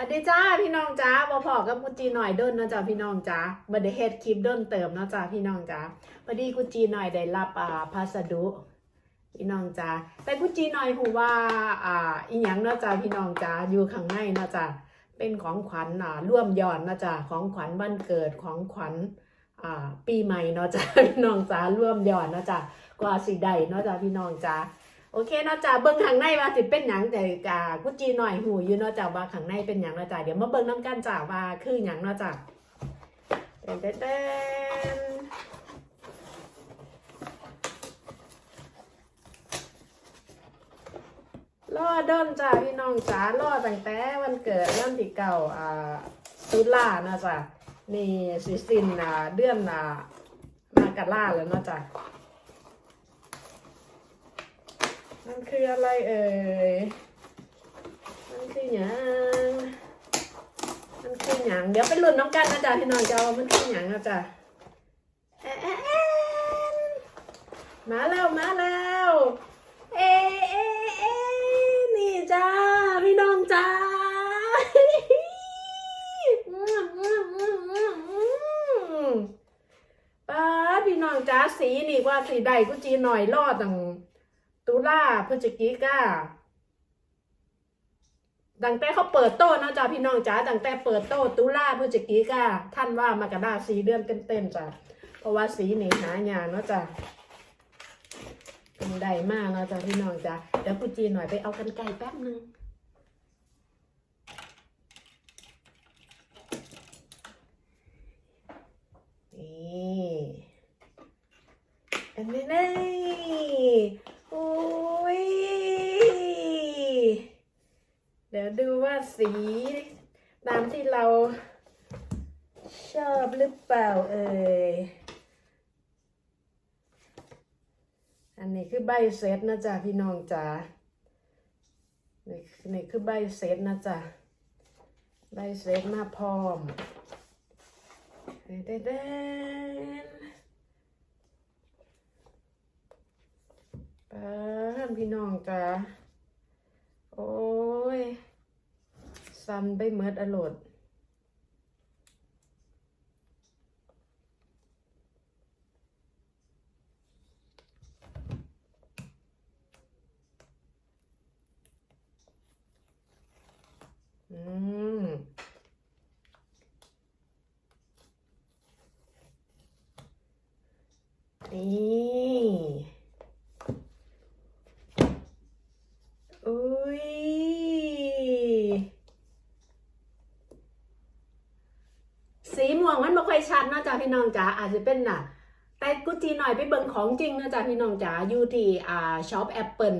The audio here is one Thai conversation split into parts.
สวัสดีจ้าพี่น้องจ้าบอพอกับกุจีหน่อยเดินนะจ้าพี่น้องจ้าบันไดเฮดคลิปเดินเติมนะจ้าพี่น้องจ้าพอดีกุจีหน่อยได้รับอ่าพัสดุพี่น้องจ้าแต่กุจีหน่อยหูว่าอ่าอีหยังนะจ้าพี่น้องจ้าอยู่ข้างในนะจ้าเป็นของขวัญอ่าร่วมย้อนนะจ้าของขวัญวันเกิดของขวัญอ่าปีใหม่เนาะจ้าพี่น้องจ้าร่วมย้อนนะจ้ากว่าสิได้เนาะจ้าพี่น้องจ้า โอเคเนาะจ้าเบิ่งข้างในว่าสิเป็นหยังแต่กากุจีหน่อยหูอยู่เนาะจ้าว่าข้างในเป็นหยังเนาะจ้าเดี๋ยวมาเบิ่งน้ำกันจ้าว่าคือหยังเนาะจ้าเต้นเต้นรอเดินจ้าพี่น้องจ้ารอตั้งแต่วันเกิดวันที่เก่าอ่าตุลาเนาะจ้านี่สิสินอ่าเดือนอ่ามากราแล้วเนาะจ้า มันคืออะไรเอ่ย มันคือหยังมันคือหยังเดี๋ยวไปลุ้นน้องกันนะจ๊ะพี่น้องจ้าว่ามันคือหยังนะจ๊ะแอะแอะแอะมาแล้วมาแล้ว เอะเอะเอะนี่จ้าพี่น้องจ้าป้าดพี่น้องจ้าสีนี่ว่าสีใดกูจีหน่อยรอดตั้ง ตุลาพฤศจิกาดังแต่เขาเปิดโต้นะจ๊ะพี่น้องจ๋าดังแต่เปิดโต้ตุลาพฤศจิกาท่านว่ามากระดาสีเดือนเต็มๆจ้ะเพราะว่าสีนี่หายากเนาะจ้ะเป็นได้มากเนาะจ้ะพี่น้องจ๋าเดี๋ยวกูจีหน่อยไปเอากันไก่แป๊บนึงนี่อันนี้นี่โอ้ย เดูว่าสีตามที่เราชอบหรือเปล่าเอ่ย อันนี้คือใบเซตนะจ๊ะพี่น้องจ๋านี่นี่คือใบเซตนะจ๊ะใบเซตมาพร้อมเด้เด้นป้าพี่น้องจ๋าโอ้ย ซันไปเมิดอรดอืม นี่อุ้ย สีม่วงมันไม่ค่อยชัดนะ จ๊ะพี่น้องจ๋าอาจจะเป็นน่ะ แต่กุจีหน่อยไปเบิ่งของจริงนะจ๊ะพี่น้องจ๋าอยู่ที่อ่าช็อปแอปเปิล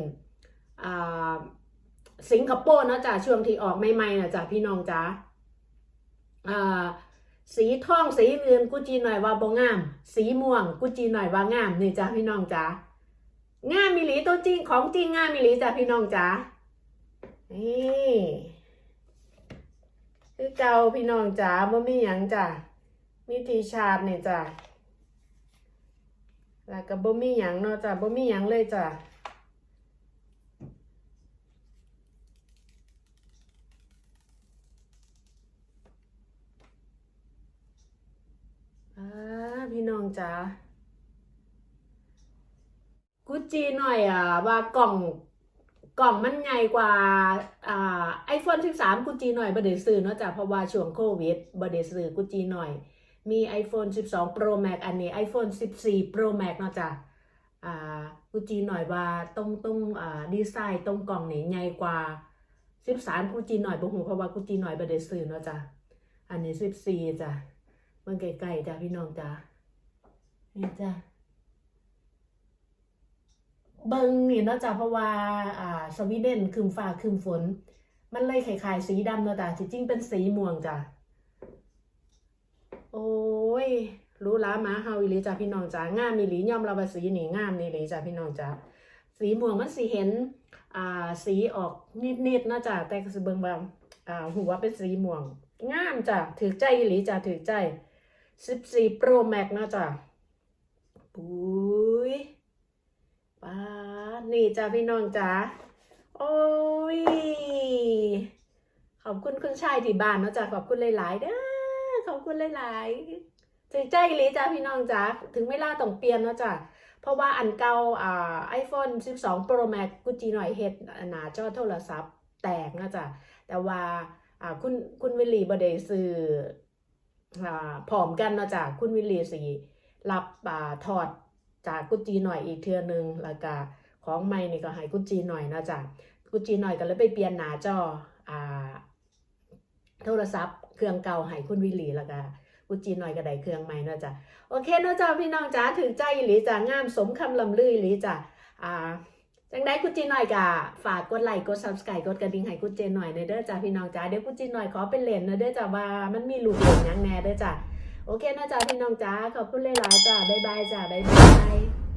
อ่าสิงคโปร์นะจ๊ะช่วงที่ออกใหม่ๆนะจ๊ะพี่น้องจ๋าอ่าสีทองสีเงินกุจีหน่อยว่าบ่งาม สีม่วงกุจีหน่อยว่างามนี่จ้ะพี่น้องจ๋างามมิลีตัวจริงของจริงงามมิลีจ้ะพี่น้องจ๋านี่คือเก่าพี่น้องจ๋าบ่มีหยังจ้ะ มีทีชาร์จเนี่ยจ้ะแล้วก็บ่มีหยังเนาะจ้ะบ่มีหยังเลยจ้ะอ่าพี่น้องจ๋ากุจจีหน่อยอะว่ากล่องกล่องมันใหญ่กว่าอ่าไอโฟน13กุจจีหน่อยบ่ได้ซื้อเนาะจ้ะเพราะว่าช่วงโควิดบ่ได้ซื้อกุจีหน่อย มี iPhone 12 Pro Max อันนี้ iPhone 14 Pro Max เนาะจ้ะอ่ากุจีหน่อยว่าตรงตรงอ่าดีไซน์ตรงกล่องนี่ใหญ่กว่า 13กุจีหน่อยบ่ฮู้เพราะว่ากุจีหน่อยบ่ได้ซื้อเนาะจ้ะอันนี้ 14จ้ะมันไกล้ๆจ้ะพี่น้องจ้ะนี่จ้ะเบิ่งนี่เนาะจ้ะเพราะว่าอ่าสวีเดนคืมฟ้าคืมฝน มันเลยคล้ายๆสีดำเนาะจ้ะจริงๆเป็นสีม่วงจ้ะ โอ้ยรู้ล้าหมาเฮาอีหลีจ้ะพี่น้องจ้ะงามอีหลียอมรับาสีนี่งามนี่อีหลีจ้ะพี่น้องจ้ะสีม่วงมันสิเห็นอ่าสีออกนิดๆนะจ้ะแต่ก็สเบิ่งว่าอ่าหัวเป็นสีม่วง งามจ้ะถือใจอีหลีจ้ะถือใจ14 Pro Max เนะจ้ะปุ้ยป้านี่จ้ะพี่น้องจ้ะโอ้ยขอบคุณคุณชายที่บ้านเนาะจ้ะขอบคุณหลายๆเด้อ ขอบคุณหลายๆถึงใจลีจ้าพี่น้องจ้าถึงเวลาต้องเปลี่ยนเนาะจ้ะเพราะว่าอันเก่าอ่า iPhone 12 Pro Max กุจีหน่อยเฮ็ดหน้าจอโทรศัพท์แตกเนาะจ้ะแต่ว่าอ่าคุณคุณวิลลี่บ่ได้ซื้ออ่าพร้อมกันเนาะจ้ะคุณวิลลี่สิรับอ่าถอดจากกุจีหน่อยอีกเทือนึงแล้วก็ของใหม่นี่ก็ให้กุจีหน่อยเนาะจ้ะกูจีหน่อยก็เลยไปเปลี่ยนหน้าจออ่าโทรศัพท์ เครื่องเก่าให้คุณวิลีแล้วก็กูจีหน่อยก็ได้เครื่องใหม่เนาะจ้ะโอเคเนาะจ้าพี่น้องจ้าถึงใจอีหลีจ้างามสมคำลำลืออีหลีจ้ะอ่าจังได้กูจีหน่อยกะฝากกดไลค์กด subscribe กดกระดิ่งให้กูเจหน่อยในเด้อจ้าพี่น้องจ้าเดี๋ยวกูจีหน่อยขอเป็นเลนนเด้อจ้าว่ามันมีลูกเล่นหยังแน่เด้อจ้าโอเคนะจ้าพี่น้องจ้าขอบคุณหลายๆจ้าบ๊ายบายจ้าบ๊ายบายบาย